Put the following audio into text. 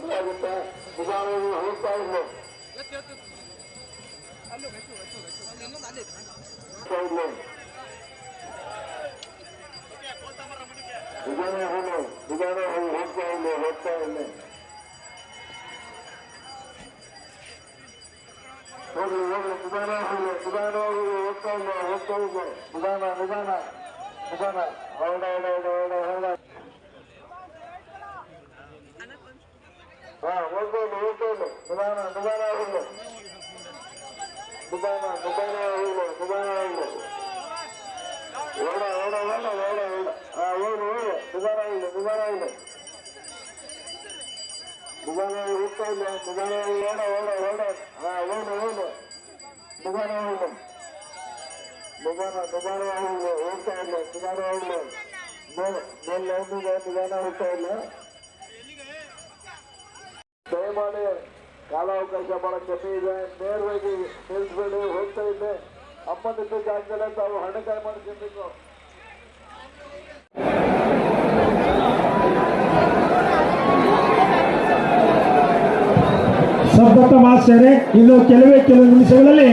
ಿ ಆಗುತ್ತೆ ನಿಧಾನವಾಗಿ ಹೋಗ್ತಾ ಇರಲಿ ನಿಧಾನ ಹೋಗಿ ನಿಧಾನ ಹೋಗಿ ಹೋಗ್ತಾ ಇರಲಿ ಹೋಗ್ತಾ ಇರಲಿ ಹೋಗಿ ಹೋಗಿ ನಿಧಾನ ಹೋಗಿ ನಿಧಾನವಾಗಿ ಹೋಗ್ತಾ ಇಲ್ಲ ಹೋಗ್ತಾ ಇಲ್ಲ ನಿಧಾನ ನಿಧಾನ ನಿಧಾನ ಹೌದಾ ಹೌದಾ ಹೌದಾ ಹೌದಾ ఓకేలే ఓకేలే నిదాన నిదాన ఊళ్ళో నిదాన నిదాన ఊళ్ళో నిదాన ఊళ్ళో ఓడ ఓడ ఓడ ఓడ ఓడ ఓడ నిదాన ఊళ్ళో నిదాన ఊళ్ళో నిదాన ఊళ్ళో నిదాన ఓడ ఓడ ఓడ ఓడ ఓడ నిదాన ఊళ్ళో నిదాన నిదాన ఊళ్ళో ఓకే నిదాన ఊళ్ళో నేను నేను నిదాన ఊళ్ళో ದಯಮಾಡಿ ಕಾಲಾವಕಾಶ ಬಹಳ ಕಮ್ಮಿ ಇದೆ. ನೇರವಾಗಿ ನಿಲ್ಸ್ಬೇಡಿ, ಹೋಗ್ತಾ ಇದೆ ಅಮ್ಮನಿದ್ದ ಜಾಗದಲ್ಲೇ ತಾವು ಹಣಕಾಯಿ ಮಾಡಿ ತಿನ್ನಬೇಕು ಸಬ್ಬತ್ತ ಮಾಸ್ಟರೇ, ಇನ್ನು ಕೆಲವೇ ಕೆಲವು ನಿಮಿಷಗಳಲ್ಲಿ